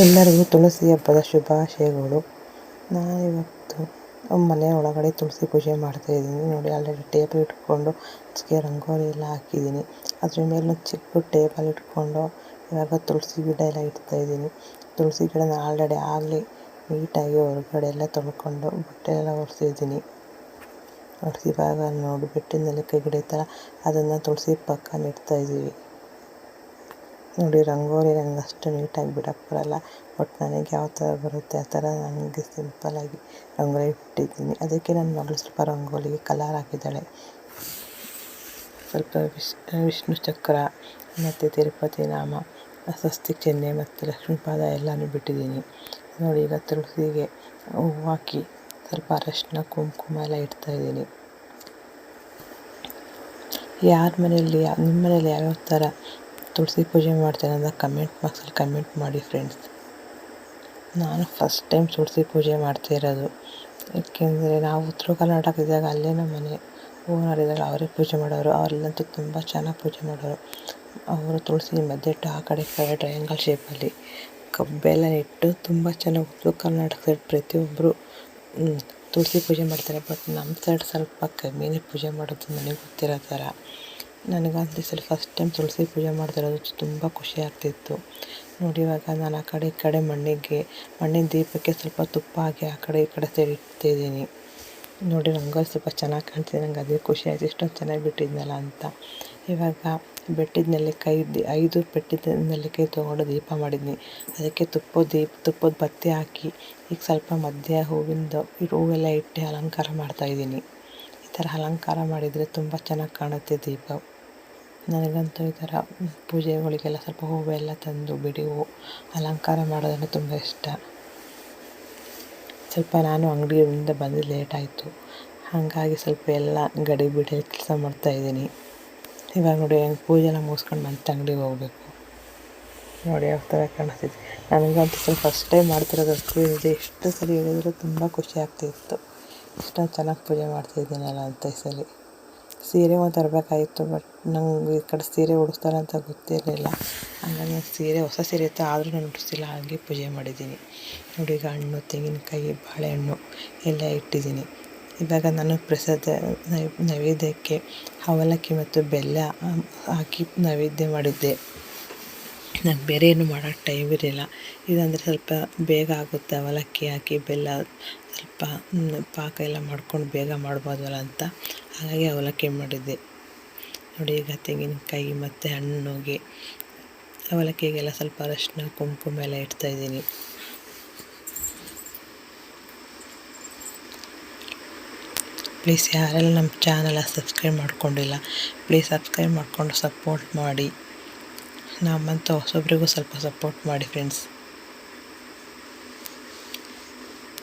ಎಲ್ಲರಿಗೂ ತುಳಸಿ ಹಬ್ಬದ ಶುಭಾಶಯಗಳು. ನಾನಿವತ್ತು ಮನೆ ಒಳಗಡೆ ತುಳಸಿ ಪೂಜೆ ಮಾಡ್ತಾ ಇದ್ದೀನಿ. ನೋಡಿ ಆಲ್ರೆಡಿ ಟೇಬಲ್ ಇಟ್ಕೊಂಡು ಅದಕ್ಕೆ ರಂಗೋಲಿ ಎಲ್ಲ ಹಾಕಿದ್ದೀನಿ. ಅದ್ರ ಮೇಲೆ ಚಿಕ್ಕ ಟೇಬಲ್ ಇಟ್ಕೊಂಡು ಇವಾಗ ತುಳಸಿ ಗಿಡ ಎಲ್ಲ ಇಡ್ತಾ ಇದ್ದೀನಿ. ತುಳಸಿ ಗಿಡನ ಆಲ್ರೆಡಿ ಆಗಲಿ ನೀಟಾಗಿ ಹೊರಗಡೆ ಎಲ್ಲ ತೊಳ್ಕೊಂಡು ಬಟ್ಟೆ ಎಲ್ಲ ಒರೆಸಿದ್ದೀನಿ ಒರೆಸಿ ಇವಾಗ ನೋಡಿ ಬೆಟ್ಟಿನ ನೆಲಕ್ಕೆ ಗಿಡ ಥರ ಅದನ್ನು ತುಳಸಿ ಪಕ್ಕ ನೆಡ್ತಾ ಇದ್ದೀವಿ. ನೋಡಿ, ರಂಗೋಲಿ ನಂಗೆ ಅಷ್ಟು ನೀಟಾಗಿ ಬಿಡಕ್ಕೆ ಬರಲ್ಲ ಬಟ್ ನನಗೆ ಯಾವ ಥರ ಬರುತ್ತೆ, ಆ ಥರ ನನಗೆ ಸಿಂಪಲ್ಲಾಗಿ ರಂಗೋಲಿ ಬಿಟ್ಟಿದ್ದೀನಿ. ಅದಕ್ಕೆ ನನ್ನ ಮಗಳು ಸ್ವಲ್ಪ ರಂಗೋಲಿಗೆ ಕಲರ್ ಹಾಕಿದ್ದಾಳೆ. ಸ್ವಲ್ಪ ವಿಶ್, ವಿಷ್ಣು ಚಕ್ರ ಮತ್ತು ತಿರುಪತಿ ನಾಮ ಸ್ವಸ್ತಿ ಚಿಹ್ನೆ ಮತ್ತು ಲಕ್ಷ್ಮೀ ಪಾದ ಎಲ್ಲನೂ ಬಿಟ್ಟಿದ್ದೀನಿ. ನೋಡಿ, ಈಗ ತುಳಸಿಗೆ ಹೂವು ಹಾಕಿ ಸ್ವಲ್ಪ ಅರಶಿನ, ಕುಂಕುಮ ಎಲ್ಲ ಇಡ್ತಾಯಿದ್ದೀನಿ ಯಾರ ಮನೆಯಲ್ಲಿ, ನಿಮ್ಮ ಮನೇಲಿ ಯಾವ್ಯಾವ ಥರ ತುಳಸಿ ಪೂಜೆ ಮಾಡ್ತೇನೆ ಅಂತ ಕಮೆಂಟ್ ಬಾಕ್ಸಲ್ಲಿ ಕಮೆಂಟ್ ಮಾಡಿ ಫ್ರೆಂಡ್ಸ್ ನಾನು ಫಸ್ಟ್ ಟೈಮ್ ತುಳಸಿ ಪೂಜೆ ಮಾಡ್ತಿರೋದು ಏಕೆಂದರೆ ನಾವು ಉತ್ತರ ಕರ್ನಾಟಕದಾಗ ಅಲ್ಲೇ ನಮ್ಮ ಮನೆ. ಓನರ್ ಅವರೇ ಪೂಜೆ ಮಾಡೋರು. ಅವರಲ್ಲಂತೂ ತುಂಬ ಚೆನ್ನಾಗಿ ಪೂಜೆ ಮಾಡೋರು. ಅವರು ತುಳಸಿ ಮಧ್ಯೆ ಇಟ್ಟು ಆ ಕಡೆ ಕಡೆ ಟ್ರಯಾಂಗಲ್ ಶೇಪಲ್ಲಿ ಕಬ್ಬೆಲ್ಲ ಇಟ್ಟು ತುಂಬ ಚೆನ್ನಾಗಿ ಉತ್ತರ ಕರ್ನಾಟಕ ಸೈಡ್ ಪ್ರತಿಯೊಬ್ಬರು ತುಳಸಿ ಪೂಜೆ ಮಾಡ್ತಾರೆ. ಬಟ್ ನಮ್ಮ ಸೈಡ್ ಸ್ವಲ್ಪ ಕಮ್ಮಿನೇ ಪೂಜೆ ಮಾಡೋದು ನನಗೆ ಗೊತ್ತಿರೋ ಥರ. ನನಗಂತೂ ಈ ಫಸ್ಟ್ ಟೈಮ್ ತುಳಸಿ ಪೂಜೆ ಮಾಡ್ತಿರೋದು ತುಂಬ ಖುಷಿ ಆಗ್ತಿತ್ತು. ನೋಡಿ ಇವಾಗ ನಾನು ಆ ಕಡೆ ಈ ಕಡೆ ಮಣ್ಣಿಗೆ, ಮಣ್ಣಿನ ದೀಪಕ್ಕೆ ಸ್ವಲ್ಪ ತುಪ್ಪ ಹಾಕಿ ಆ ಕಡೆ ಈ ಕಡೆ ಸೈಡ್ ಇಡ್ತಿದ್ದೀನಿ ನೋಡಿ ನಂಗೆ ಸ್ವಲ್ಪ ಚೆನ್ನಾಗಿ ಕಾಣ್ತಿದೆ, ನಂಗೆ ಅದೇ ಖುಷಿ ಆಯಿತು, ಇಷ್ಟೊಂದು ಚೆನ್ನಾಗಿ ಬಿಟ್ಟಿದ್ನಲ್ಲ ಅಂತ. ಇವಾಗ ಬೆಟ್ಟಿದ ನೆಲ್ಲಿಕಾಯಿ ಐದು ಬೆಟ್ಟಿದ ನೆಲ್ಲಿಕಾಯಿ ತೊಗೊಂಡು ದೀಪ ಮಾಡಿದ್ನಿ. ಅದಕ್ಕೆ ತುಪ್ಪದ ದೀಪ, ತುಪ್ಪದ ಬತ್ತಿ ಹಾಕಿ ಈಗ ಸ್ವಲ್ಪ ಮಧ್ಯ ಹೂವಿಂದು ಹೂವೆಲ್ಲ ಇಟ್ಟು ಅಲಂಕಾರ ಮಾಡ್ತಾಯಿದ್ದೀನಿ ಈ ಥರ ಅಲಂಕಾರ ಮಾಡಿದರೆ ತುಂಬ ಚೆನ್ನಾಗಿ ಕಾಣುತ್ತೆ ದೀಪ. ನನಗಂತೂ ಈ ಥರ ಪೂಜೆಗಳಿಗೆಲ್ಲ ಸ್ವಲ್ಪ ಹೂವೆಲ್ಲ ತಂದು ಬಿಡಿ ಹೂವು ಅಲಂಕಾರ ಮಾಡೋದಂದರೆ ತುಂಬ ಇಷ್ಟ. ಸ್ವಲ್ಪ ನಾನು ಅಂಗಡಿಯಿಂದ ಬಂದು ಲೇಟಾಯಿತು ಹಾಗಾಗಿ ಸ್ವಲ್ಪ ಎಲ್ಲ ಗಡಿ ಬಿಡಿ ಕೆಲಸ ಮಾಡ್ತಾಯಿದ್ದೀನಿ ಇವಾಗ ನೋಡಿ ಪೂಜೆ ಎಲ್ಲ ಮುಗಿಸ್ಕೊಂಡು ಮತ್ತೆ ಅಂಗಡಿಗೆ ಹೋಗಬೇಕು. ನೋಡಿ ಯಾವ ಥರ ಕಾಣಿಸ್ತಿದೆ. ನನಗಂತೂ ಸ್ವಲ್ಪ ಫಸ್ಟ್ ಟೈಮ್ ಮಾಡ್ತಿರೋದು ಇದೆ. ಎಷ್ಟು ಸಲ ಹೇಳಿದ್ರು ತುಂಬ ಖುಷಿ ಆಗ್ತಿತ್ತು. ಇಷ್ಟೊಂದು ಚೆನ್ನಾಗಿ ಪೂಜೆ ಮಾಡ್ತಿದ್ದೀನಲ್ಲ ಅಂತ ಈ ಸಲ. ಸೀರೆ ಒಂದು ತರಬೇಕಾಗಿತ್ತು ಬಟ್ ನಂಗೆ ಈ ಕಡೆ ಸೀರೆ ಉಡಿಸ್ತಾರೆ ಅಂತ ಗೊತ್ತಿರಲಿಲ್ಲ. ಹಾಗಾಗಿ ಸೀರೆ, ಹೊಸ ಸೀರೆ ಇತ್ತು, ಆದರೂ ನಾನು ಉಡಿಸಿಲ್ಲ. ಹಾಗೆ ಪೂಜೆ ಮಾಡಿದ್ದೀನಿ ನೋಡಿ ಈಗ ಹಣ್ಣು, ತೆಂಗಿನಕಾಯಿ, ಬಾಳೆಹಣ್ಣು ಎಲ್ಲ ಇಟ್ಟಿದ್ದೀನಿ ಇವಾಗ ನಾನು ಪ್ರಸಾದ ನೈವೇದ್ಯಕ್ಕೆ ಅವಲಕ್ಕಿ ಮತ್ತು ಬೆಲ್ಲ ಹಾಕಿ ನೈವೇದ್ಯ ಮಾಡಿದ್ದೆ. ನಂಗೆ ಬೇರೆ ಏನು ಮಾಡೋಕ್ಕೆ ಟೈಮ್ ಇರಲಿಲ್ಲ. ಇದಂದರೆ ಸ್ವಲ್ಪ ಬೇಗ ಆಗುತ್ತೆ. ಅವಲಕ್ಕಿ ಹಾಕಿ, ಬೆಲ್ಲ ಸ್ವಲ್ಪ ಪಾಕ ಎಲ್ಲ ಮಾಡ್ಕೊಂಡು ಬೇಗ ಮಾಡ್ಬೋದಲ್ಲ ಅಂತ. ಹಾಗಾಗಿ ಅವಲಕ್ಕಿ ಮಾಡಿದ್ದೆ. ನೋಡಿ ಈಗ ತೆಂಗಿನಕಾಯಿ ಮತ್ತು ಹಣ್ಣುಗೆ ಅವಲಕ್ಕಿಗೆಲ್ಲ ಸ್ವಲ್ಪ ಅರಶಿನ ಕುಂಕುಮ ಎಲ್ಲ ಇಡ್ತಾಯಿದ್ದೀನಿ ಪ್ಲೀಸ್ ಯಾರೆಲ್ಲ ನಮ್ಮ ಚಾನಲ ಸಬ್ಸ್ಕ್ರೈಬ್ ಮಾಡ್ಕೊಂಡಿಲ್ಲ, ಪ್ಲೀಸ್ ಸಬ್ಸ್ಕ್ರೈಬ್ ಮಾಡಿಕೊಂಡು ಸಪೋರ್ಟ್ ಮಾಡಿ. ನಮ್ಮಂಥ ಹೊಸೊಬ್ರಿಗೂ ಸ್ವಲ್ಪ ಸಪೋರ್ಟ್ ಮಾಡಿ ಫ್ರೆಂಡ್ಸ್.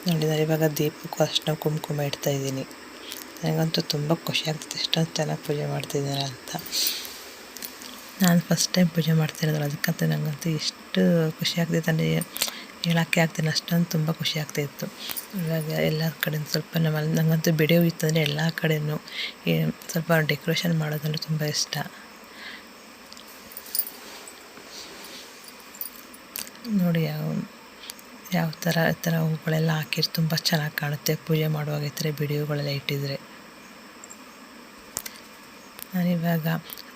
ನೋಡಿ ನಾನು ಇವಾಗ ದೀಪಕ್ಕೂ ಅಷ್ಟು ಕುಂಕುಮ ಇಡ್ತಾಯಿದ್ದೀನಿ ನನಗಂತೂ ತುಂಬ ಖುಷಿ ಆಗ್ತದೆ ಎಷ್ಟೊಂದು ಚೆನ್ನಾಗಿ ಪೂಜೆ ಮಾಡ್ತಿದ್ದಾರೆ ಅಂತ. ನಾನು ಫಸ್ಟ್ ಟೈಮ್ ಪೂಜೆ ಮಾಡ್ತಿರೋದಲ್ಲ ಅದಕ್ಕಂತೂ ನನಗಂತೂ ಎಷ್ಟು ಖುಷಿ ಆಗ್ತಿತ್ತು, ಅಂದರೆ ಹೇಳೋಕ್ಕೆ ಆಗ್ತೀನಿ ಅಷ್ಟೊಂದು ತುಂಬ ಖುಷಿ ಆಗ್ತಾಯಿತ್ತು ಇವಾಗ ಎಲ್ಲ ಕಡೆ ಸ್ವಲ್ಪ ನಮ್ಮಲ್ಲಿ ನನಗಂತೂ ಬಿಡಿಯೋ ಇತ್ತಂದರೆ ಎಲ್ಲ ಕಡೆಯೂ ಸ್ವಲ್ಪ ಡೆಕೋರೇಷನ್ ಮಾಡೋದಂದ್ರೆ ತುಂಬ ಇಷ್ಟ. ನೋಡಿ ಯಾವ ಯಾವ ಥರ ಥರ ಹೂಗಳೆಲ್ಲ ಹಾಕಿದ್ರೆ ತುಂಬ ಚೆನ್ನಾಗಿ ಕಾಣುತ್ತೆ. ಪೂಜೆ ಮಾಡುವಾಗ ಈ ಥರ ಬಿಡಿ ಹೂಗಳೆಲ್ಲ ಇಟ್ಟಿದ್ರೆ. ನಾನಿವಾಗ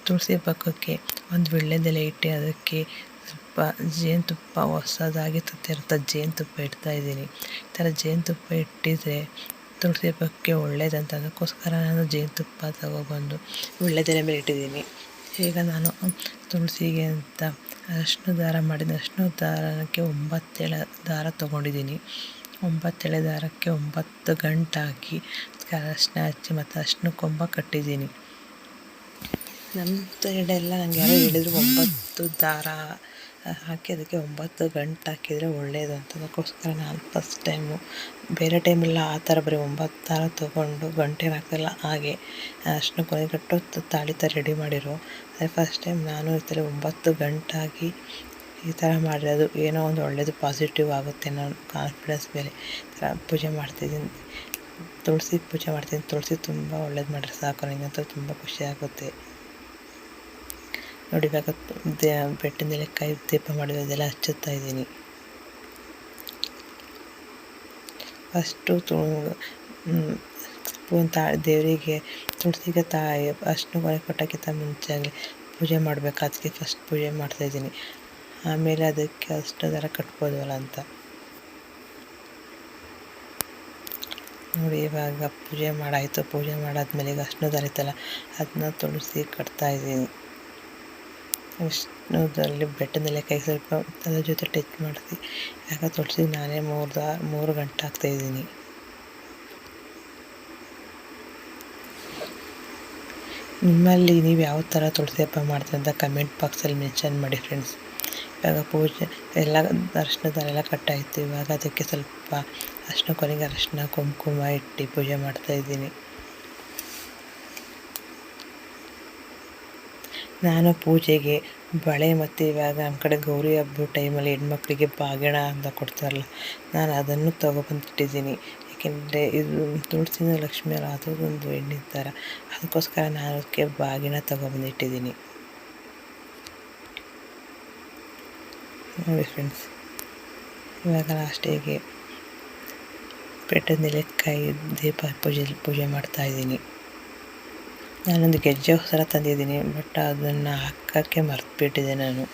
ತುಳಸಿ ಪಕ್ಕಕ್ಕೆ ಒಂದು ವೀಳ್ಯದೆಲೆ ಇಟ್ಟು ಅದಕ್ಕೆ ತುಪ್ಪ ಜೇನುತುಪ್ಪ ಹೊಸದಾಗಿ ತತ್ತಿರ್ತಾ ಜೇನುತುಪ್ಪ ಇಡ್ತಾಯಿದ್ದೀನಿ ಈ ಥರ ಜೇನುತುಪ್ಪ ಇಟ್ಟಿದ್ರೆ ತುಳಸಿ ಪಕ್ಕಕ್ಕೆ ಒಳ್ಳೇದಂತ ಅದಕ್ಕೋಸ್ಕರ ನಾನು ಜೇನುತುಪ್ಪ ತಗೊಬಂದು ವೀಳ್ಯದೆಲೆ ಮೇಲೆ ಇಟ್ಟಿದ್ದೀನಿ. ಈಗ ನಾನು ತುಳಸಿಗೆ ಅಂತ ಅರಶಿನ ದಾರ ಮಾಡಿದ ಅರಶಿನ ದಾರಕ್ಕೆ ಒಂಬತ್ತೇಳು ದಾರ ತೊಗೊಂಡಿದ್ದೀನಿ. ಒಂಬತ್ತೆಳೆ ದಾರಕ್ಕೆ ಒಂಬತ್ತು ಗಂಟು ಹಾಕಿ ಅರಶಿನ ಹಚ್ಚಿ ಮತ್ತು ಅರಶಿನ ಕೊಂಬ ಕಟ್ಟಿದ್ದೀನಿ. ನಮ್ಮ ಸೈಡೆಲ್ಲ ನಂಗೆ ಯಾರೋ ಹೇಳಿದ್ರು ಒಂಬತ್ತು ದಾರ ಹಾಕಿ ಅದಕ್ಕೆ ಒಂಬತ್ತು ಗಂಟು ಹಾಕಿದರೆ ಒಳ್ಳೆಯದು ಅಂತ. ಅದಕ್ಕೋಸ್ಕರ ನಾನು ಫಸ್ಟ್ ಟೈಮು ಬೇರೆ ಟೈಮೆಲ್ಲ ಆ ಥರ ಬರೀ ಒಂಬತ್ತು ದಾರ ತೊಗೊಂಡು ಗಂಟೆ ಹಾಕಲ್ಲ ಹಾಗೆ ಅಷ್ಟು ಕೊನೆ ಕಟ್ಟು ತಾಳಿ ಥರ ರೆಡಿ ಮಾಡಿರೋ. ಅದೇ ಫಸ್ಟ್ ಟೈಮ್ ನಾನು ಈ ಥರ ಒಂಬತ್ತು ಗಂಟು ಹಾಕಿ ಈ ಥರ ಮಾಡಿರೋದು ಏನೋ ಒಂದು ಒಳ್ಳೆಯದು ಪಾಸಿಟಿವ್ ಆಗುತ್ತೆ ನಾನು ಕಾನ್ಫಿಡೆನ್ಸ್ ಮೇಲೆ ಥರ ಪೂಜೆ ಮಾಡ್ತಿದ್ದೀನಿ. ತುಳಸಿ ಪೂಜೆ ಮಾಡ್ತೀನಿ. ತುಳಸಿ ತುಂಬ ಒಳ್ಳೇದು ಮಾಡಿದ್ರೆ ಸಾಕು. ನನಗಂತೂ ತುಂಬ ಖುಷಿ ಆಗುತ್ತೆ. ನೋಡಿ, ಇವಾಗ ಬೆಟ್ಟದ ಮೇಲೆ ಕೈ ದೀಪ ಮಾಡಿರೋದೆಲ್ಲ ಹಚ್ಚುತ್ತಾ ಇದ್ದೀನಿ. ಅಷ್ಟು ತು ಸ್ಪೂನ್ ತಾ, ದೇವರಿಗೆ, ತುಳಸಿಗೆ ತಾಯಿ, ಅಷ್ಟು ಮನೆ ಕೊಟ್ಟಕ್ಕಿಂತ ಮುಂಚೆ ಪೂಜೆ ಮಾಡಬೇಕು. ಅದಕ್ಕೆ ಫಸ್ಟ್ ಪೂಜೆ ಮಾಡ್ತಾಯಿದ್ದೀನಿ ಆಮೇಲೆ ಅದಕ್ಕೆ ಅಷ್ಟು ದರ ಕಟ್ಬೋದಲ್ಲ ಅಂತ. ನೋಡಿ, ಇವಾಗ ಪೂಜೆ ಮಾಡಾಯಿತು. ಪೂಜೆ ಮಾಡಾದ್ಮೇಲೆ ಈಗ ಅಷ್ಟು ದರಿತಲ್ಲ ಅದನ್ನ ತುಳಸಿ ಕಟ್ತಾಯಿದ್ದೀನಿ ವಿಷ್ಣುದಲ್ಲಿ ಬೆಟ್ಟದಲ್ಲಿ ಕೈ ಸ್ವಲ್ಪ ಅದ್ರ ಜೊತೆ ಟಚ್ ಮಾಡಿಸಿ. ಯಾಕೆ ತುಳಸಿ ನಾನೇ ಮೂರು ಮೂರು ಗಂಟೆ ಹಾಕ್ತಾಯಿದ್ದೀನಿ ನಿಮ್ಮಲ್ಲಿ ನೀವು ಯಾವ ಥರ ತುಳಸಿ ಹಬ್ಬ ಮಾಡ್ತೀರ ಅಂತ ಕಮೆಂಟ್ ಬಾಕ್ಸಲ್ಲಿ ಮೆನ್ಷನ್ ಮಾಡಿ ಫ್ರೆಂಡ್ಸ್ ಇವಾಗ ಪೂಜೆ, ಎಲ್ಲ ಅರಶಿನದಲ್ಲೆಲ್ಲ ಕಟ್ಟಾಯಿತು ಇವಾಗ ಅದಕ್ಕೆ ಸ್ವಲ್ಪ ಅರಶಿನ ಕೊನೆಗೆ ಅರಶಿನ ಕುಂಕುಮ ಇಟ್ಟು ಪೂಜೆ ಮಾಡ್ತಾಯಿದ್ದೀನಿ ನಾನು ಪೂಜೆಗೆ ಬಳೆ ಮತ್ತು ಇವಾಗ ನಮ್ಮ ಕಡೆ ಗೌರಿ ಹಬ್ಬದ ಟೈಮಲ್ಲಿ ಹೆಣ್ಮಕ್ಳಿಗೆ ಬಾಗಿಣ ಅಂತ ಕೊಡ್ತಾರಲ್ಲ, ನಾನು ಅದನ್ನು ತೊಗೊಬಂದಿಟ್ಟಿದ್ದೀನಿ ಏಕೆಂದರೆ ಇದು ತುಳಸಿನ ಲಕ್ಷ್ಮಿ ಅದೊಂದು ಹೆಣ್ಣಿನ ಥರ ಅದಕ್ಕೋಸ್ಕರ ನಾನು ಅದಕ್ಕೆ ಬಾಗಿನ ತೊಗೊಬಂದಿಟ್ಟಿದ್ದೀನಿ. ನೋಡಿ ಫ್ರೆಂಡ್ಸ್ ಇವಾಗ ಲಾಸ್ಟಿಗೆ ಬೆಟ್ಟದ ನೆಲೆಕಾಯಿ ದೀಪ ಪೂಜೆ ಪೂಜೆ ಮಾಡ್ತಾಯಿದ್ದೀನಿ ನಾನೊಂದು ಗೆಜ್ಜೆ ಹೊಸರ ತಂದಿದ್ದೀನಿ ಬಟ್ ಅದನ್ನು ಹಾಕೋಕ್ಕೆ ಮರ್ತುಬಿಟ್ಟಿದ್ದೆ ನಾನು.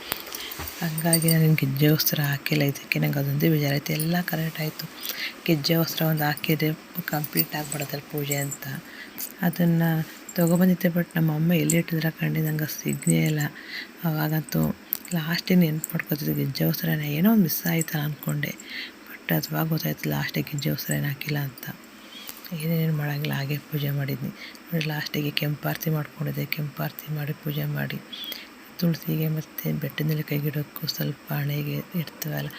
ಹಾಗಾಗಿ ನಾನು ಗೆಜ್ಜೆ ವಸ್ತ್ರ ಹಾಕಿಲ್ಲ. ಇದಕ್ಕೆ ನಂಗೆ ಅದೊಂದೇ ಬೇಜಾರಾಯಿತು. ಎಲ್ಲ ಕರೆಕ್ಟ್ ಆಯಿತು. ಗೆಜ್ಜೆ ವಸ್ತ್ರ ಒಂದು ಹಾಕಿದರೆ ಕಂಪ್ಲೀಟ್ ಆಗಿಬಿಡುತ್ತಲ್ಲ ಪೂಜೆ ಅಂತ. ಅದನ್ನು ತೊಗೊಬಂದಿದ್ದೆ ಬಟ್ ನಮ್ಮ ಅಮ್ಮ ಎಲ್ಲಿಟ್ಟಿದ್ರೆ ಕಂಡು ನಂಗೆ ಸಿಗ್ನೇ ಇಲ್ಲ. ಅವಾಗಂತೂ ಲಾಸ್ಟಿಗೆ ನೆನ್ಪು ಮಾಡ್ಕೊತಿದ್ದೆ ಗೆಜ್ಜೆ ವಸ್ತ್ರನ ಏನೋ ಒಂದು ಮಿಸ್ ಆಯಿತಾ ಅಂದ್ಕೊಂಡೆ ಬಟ್ ಅದುವಾಗ ಗೊತ್ತಾಯ್ತು ಲಾಸ್ಟಿಗೆ ಗೆಜ್ಜೆ ವಸ್ತ್ರ ಏನು ಹಾಕಿಲ್ಲ ಅಂತ. ಏನೇನು ಮಾಡೋಂಗಿಲ್ಲ, ಹಾಗೆ ಪೂಜೆ ಮಾಡಿದ್ನಿ. ನೋಡಿ ಲಾಸ್ಟಿಗೆ ಕೆಂಪಾರತಿ ಮಾಡ್ಕೊಂಡಿದ್ದೆ. ಕೆಂಪಾರತಿ ಮಾಡಿ ಪೂಜೆ ಮಾಡಿ, ತುಳಸಿಗೆ ಮತ್ತು ಬೆಟ್ಟದಲ್ಲಿ ಕೈಗಿಡೋಕ್ಕೂ ಸ್ವಲ್ಪ ಹಣೆಗೆ ಇಡ್ತೀವಲ್ಲ,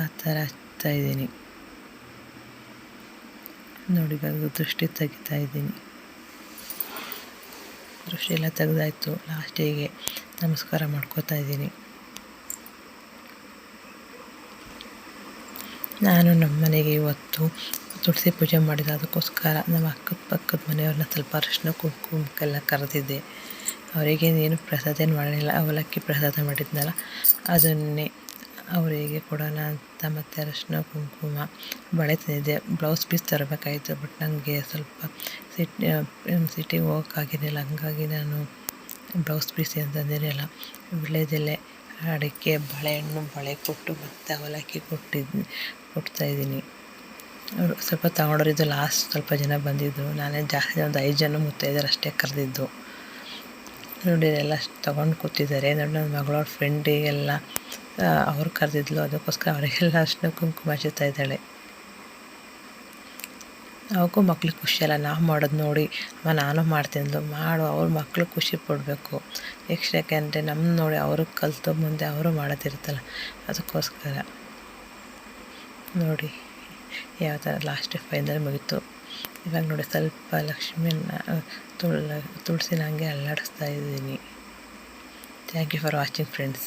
ಆ ಥರ ಹಚ್ತಾ ಇದ್ದೀನಿ. ನೋಡಿ ದೃಷ್ಟಿ ತೆಗಿತಾ ಇದ್ದೀನಿ. ದೃಷ್ಟಿ ಎಲ್ಲ ತೆಗೆದಾಯ್ತು ಲಾಸ್ಟಿಗೆ ನಮಸ್ಕಾರ ಮಾಡ್ಕೋತಾ ಇದ್ದೀನಿ. ನಾನು ನಮ್ಮ ಮನೆಗೆ ಇವತ್ತು ತುಳಸಿ ಪೂಜೆ ಮಾಡಿದ ಅದಕ್ಕೋಸ್ಕರ ನಮ್ಮ ಅಕ್ಕದ ಪಕ್ಕದ ಮನೆಯವ್ರನ್ನ ಸ್ವಲ್ಪ ಅರಿಶಿನ ಕುಂಕುಮಕ್ಕೆಲ್ಲ ಕರೆದಿದ್ದೆ. ಅವರಿಗೆ ಏನು ಪ್ರಸಾದ ಏನು ಮಾಡಲಿಲ್ಲ. ಅವಲಕ್ಕಿ ಪ್ರಸಾದ ಮಾಡಿದ್ನಲ್ಲ, ಅದನ್ನೇ ಅವರಿಗೆ ಕೊಡೋಣ ಅಂತ ಮತ್ತು ಅರಿಶಿನ ಕುಂಕುಮ ಬಳೆ ತಂದಿದ್ದೆ. ಬ್ಲೌಸ್ ಪೀಸ್ ತರಬೇಕಾಯಿತು, ಬಟ್ ನನಗೆ ಸ್ವಲ್ಪ ಸಿಟಿ ಸಿಟಿಗೆ ಹೋಗೋಕ್ಕಾಗಿರಲಿಲ್ಲ. ಹಂಗಾಗಿ ನಾನು ಬ್ಲೌಸ್ ಪೀಸ್ ಅಂತಂದಿರಲಿಲ್ಲ ತಂದಿರಲಿಲ್ಲ. ಅಡಿಕೆ, ಬಾಳೆಹಣ್ಣು, ಬಳೆ ಕೊಟ್ಟು ಮತ್ತು ಅವಲಕ್ಕಿ ಕೊಟ್ಟಿದ್ದು ಕೊಡ್ತಾಯಿದ್ದೀನಿ ಸ್ವಲ್ಪ ತಗೊಂಡೋರಿದ್ದು ಲಾಸ್ಟ್ ಸ್ವಲ್ಪ ಜನ ಬಂದಿದ್ದು. ನಾನೇ ಜಾಸ್ತಿ ಒಂದು ಐದು ಜನ ಮುತ್ತೈದರು ಅಷ್ಟೇ ಕರೆದಿದ್ದು. ನೋಡಿ, ಎಲ್ಲ ತೊಗೊಂಡು ಕೂತಿದ್ದಾರೆ. ನೋಡಿ, ನನ್ನ ಮಗಳವ್ರ ಫ್ರೆಂಡಿಗೆಲ್ಲ ಅವ್ರು ಕರೆದಿದ್ಲು. ಅದಕ್ಕೋಸ್ಕರ ಅವರಿಗೆಲ್ಲ ಅಷ್ಟೇ ಕುಂಕುಮ ಹಚ್ಚುತ್ತಾ ಇದ್ದಾಳೆ. ಅವಕ್ಕೂ ಮಕ್ಳಿಗೆ ಖುಷಿಯಲ್ಲ ನಾವು ಮಾಡೋದು ನೋಡಿ. ಅಮ್ಮ, ನಾನು ಮಾಡ್ತೀನಿ ಮಾಡು, ಅವ್ರ ಮಕ್ಕಳು ಖುಷಿ ಪಡಬೇಕು. ನೆಕ್ಸ್ಟ್ ಯಾಕೆಂದರೆ ನಮ್ಮ ನೋಡಿ ಅವರು ಕಲಿತು ಮುಂದೆ ಅವರು ಮಾಡೋದಿರ್ತಲ್ಲ ಅದಕ್ಕೋಸ್ಕರ. ನೋಡಿ. ಯಾವ ಥರ ಲಾಸ್ಟ್ ಫೈನಲ್ ಮುಗಿತು. ಇವಾಗ ನೋಡಿ ಸ್ವಲ್ಪ ಲಕ್ಷ್ಮಿನ ತುಳ್, ತುಳಸಿನ ಹಂಗೆ ಅಲ್ಲಾಡಿಸ್ತಾ ಇದ್ದೀನಿ. Thank you for watching friends